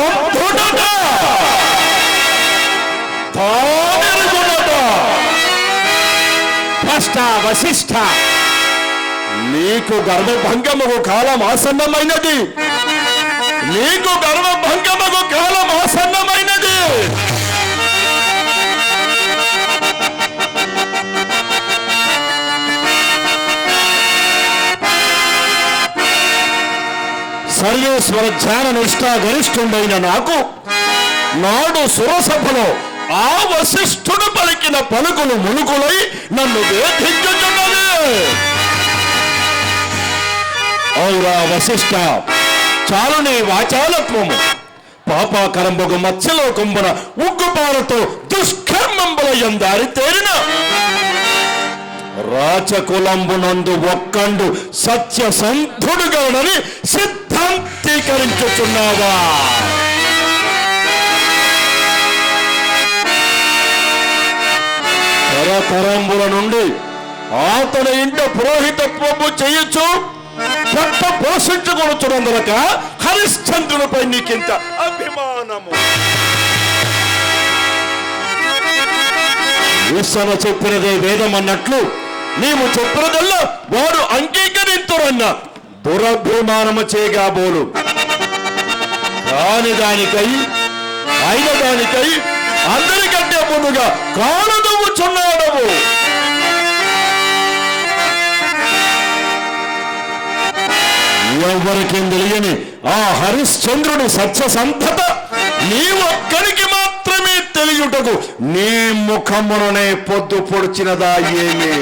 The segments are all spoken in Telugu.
సత్య సంధుడట తానెరుగుడట భ్రష్ట వశిష్ఠ నీకు గర్వభంగముకు కాలం ఆసన్నమైనది. నీకు గర్వభంగముకు కాలం ఆసన్నమైనది. సర్వేశ్వర ధ్యాన నిష్ఠాగరిష్ఠుడైన నాకు నాడు సురసభలో ఆ వశిష్ఠుడు పలికిన పలుకులు ములుకులై నన్ను వేధించుతున్నది వశిష్ట వశిష్ఠ చాలు నీ వాచాలత్వము. పాపాకరంబగు మత్స్యలో కుంభన ఉగ్గుపాలతో దుష్కర్మంబుల ఎందారి తేరిన. రాచకులంబునందు ఒక్కండు సత్య సంధుడుగానని సిద్ధాంతీకరించుచున్నావా తరతరంబుల నుండి అతని ఇంట పురోహితత్వము చేయొచ్చు పట్ట పోషించుకొనుచున్నందులక హరిశ్చంద్రునిపై నీకింత అభిమానము. ఈశ్వర చెప్పినదే వేదం అన్నట్లు నీవు చెప్పినదల్లా వారు అంగీకరింతురన్న దురభిమానము చేయగాబోలు కాని దానికై అయిన దానికై అందరికంటే ముందుగా కాలదవుచున్నాడవు ఎవరికేం తెలియని ఆ హరిశ్చంద్రుడి సత్య సంతత నీ ఒక్కరికి మాత్రమే తెలియుటకు నీ ముఖముననే పొద్దు పొడిచినదా ఏమీ?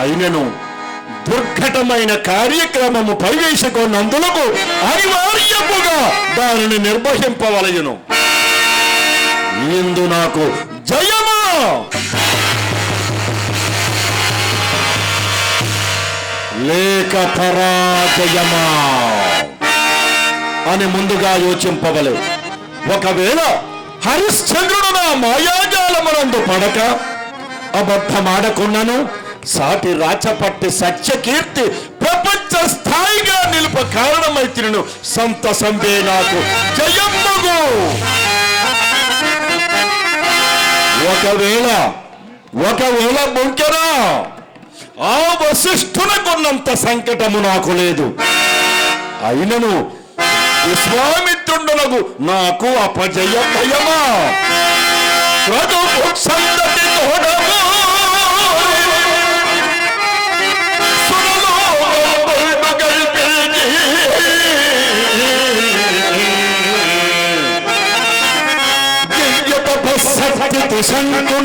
అయినను దుర్ఘటమైన కార్యక్రమము ప్రవేశకున్నందులకు అనివార్యముగా దానిని నిర్వహింపవలయను. ఇందు నాకు జయమా! లేక పరాజయమా? అని ముందుగా యోచింపవలే. ఒకవేళ హరిశ్చంద్రుడు నా మాయాజాలమునందు పడక అబద్ధమాడకున్నాను సాటి రాచపట్టి సత్యకీర్తి ప్రపంచ స్థాయిగా నిలుప కారణమైతిను సంతసంబే నాకు. జయమ్మగు ఒకవేళ ఒకవేళ బొంకెరా ఆ వశిష్ఠునకున్నంత సంకటము నాకు లేదు. అయినను విశ్వామిత్రుండునకు నాకు అపజయ భయమా. క్రతు సందటి తోడమ Santo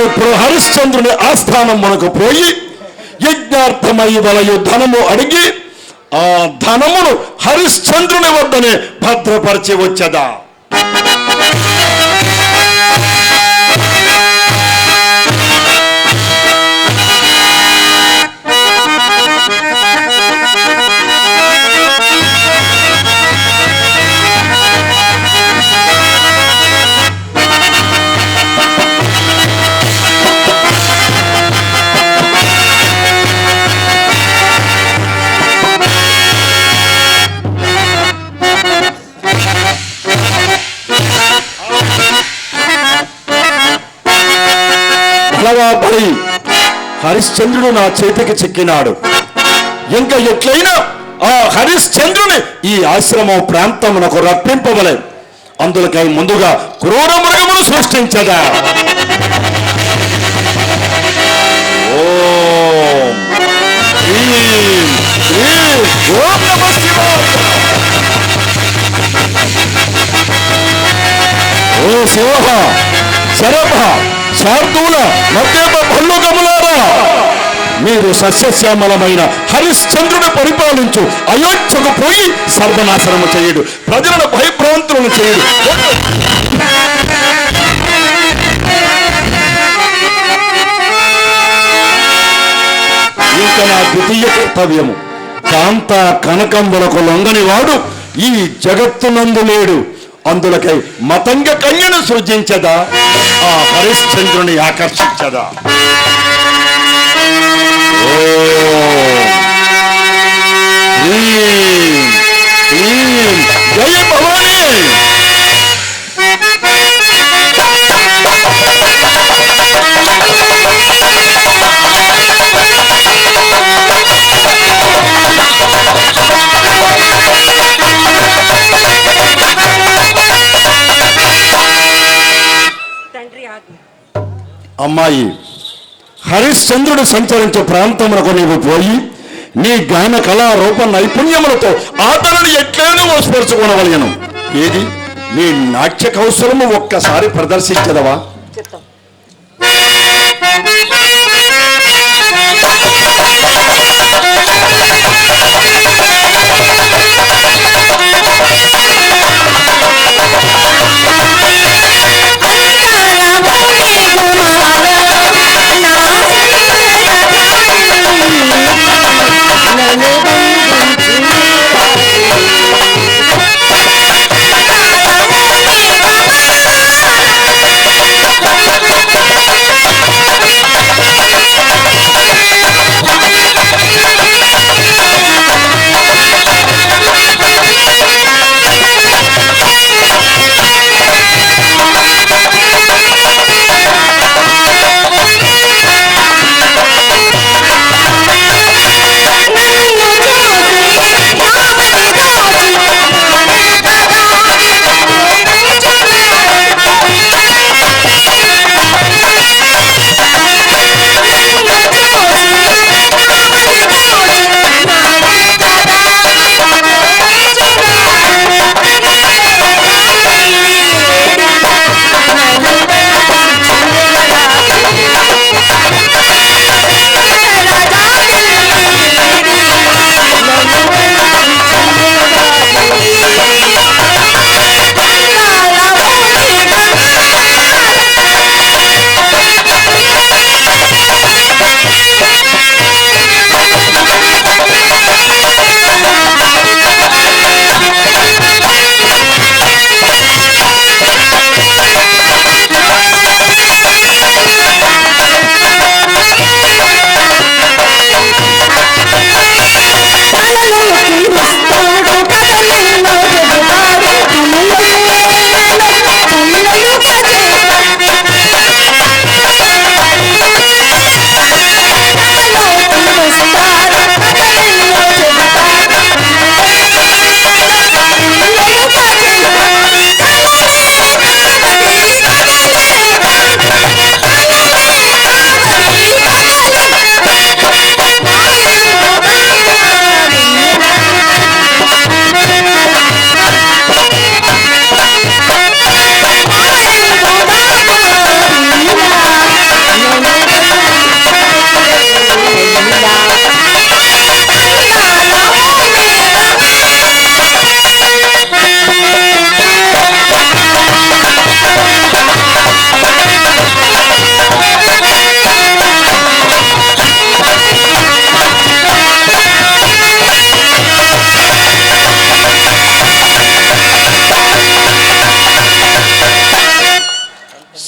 నేను ఇప్పుడు హరిశ్చంద్రుని ఆస్థానం మనకు పోయి యజ్ఞార్థమై వలయు ధనము అడిగి ఆ ధనమును హరిశ్చంద్రుని వద్దనే భద్రపరిచి వచ్చదా? బలగా బలి. హరిశ్చంద్రుడు నా చేతికి చిక్కినాడు. ఇంకా ఎట్లయినా ఆ హరిశ్చంద్రుని ఈ ఆశ్రమం ప్రాంతమునకు రప్పింపవలే. అందులకై ముందుగా క్రూర మృగమును సృష్టించదా. ఓ శివ. శరభ. శార్దూల మద్యప భల్లుగములారా మీరు సస్యశ్యామలమైన హరిశ్చంద్రుడు పరిపాలించు అయోధ్యకు పోయి సర్వనాశనము చేయడు ప్రజలను భయభ్రాంతులను చేయడు. ఇంకా నా ద్వితీయ కర్తవ్యము కాంత కనకంబులకు లొంగని వాడు ఈ జగత్తునందు లేడు. అందులకై మతంగ కన్యను సృజించదా? ఆ హరిశ్చంద్రుని ఆకర్షించదా? జయ భవానీ. అమ్మాయి హరిశ్చంద్రుడు సంచరించే ప్రాంతమునకు నీవు పోయి నీ గాన కళా రూప నైపుణ్యములతో ఆతను ఎట్లైనా వసపరుచుకోనవలయను ఏది? నీ నాట్య కౌశలము ఒక్కసారి ప్రదర్శించదవా?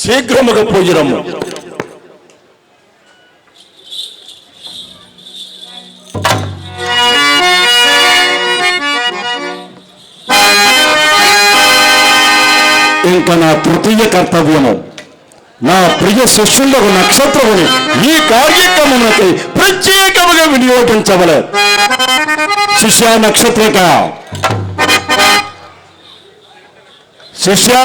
శీఘ్రముగా పోయిరమ్ము ఇంకా నా తృతీయ కర్తవ్యము. నా ప్రియ శిష్యులకు నక్షత్రముని ఈ కార్యక్రమమునకై ప్రత్యేకముగా వినియోగించవలే శిష్య నక్షత్రిక. శిష్య